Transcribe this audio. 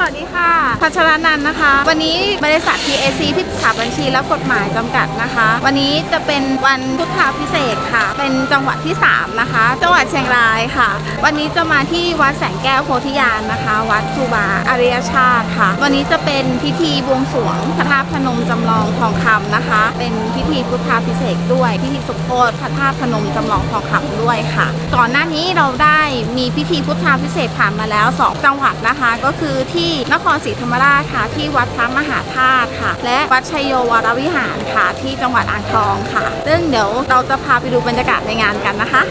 สวัสดีค่ะ พัชรนันนะคะ วันนี้บริษัท TAC พิพิธาบัญชีและกฎหมายจำกัดนะคะ วันนี้จะเป็นวันพุทธาพิเศษค่ะ เป็นจังหวัดที่ 3 นะคะ จังหวัดเชียงรายค่ะ วันนี้จะมาที่วัดแสงแก้วโพธิญาณนะคะ วัดครูบาอริยชาติค่ะ วันนี้จะเป็นพิธีบวงสรวงพระธาตุพนมจำลองทองคำนะคะ เป็นพิธีพุทธาพิเศษด้วย พิธีสมโภชพระธาตุพนมจำลองทองคำด้วยค่ะ ก่อนหน้านี้เราได้มีพิธีพุทธาพิเศษผ่านมาแล้ว 2 จังหวัดนะคะ ก็คือที่ที่นครศรีธรรมราชค่ะ ที่วัดพระมหาธาตุค่ะ และวัดชัยโยวรวิหารค่ะ ที่จังหวัดอ่างทองค่ะซึ่งเดี๋ยวเราจะพาไปดูบรรยากาศในงานกันนะคะ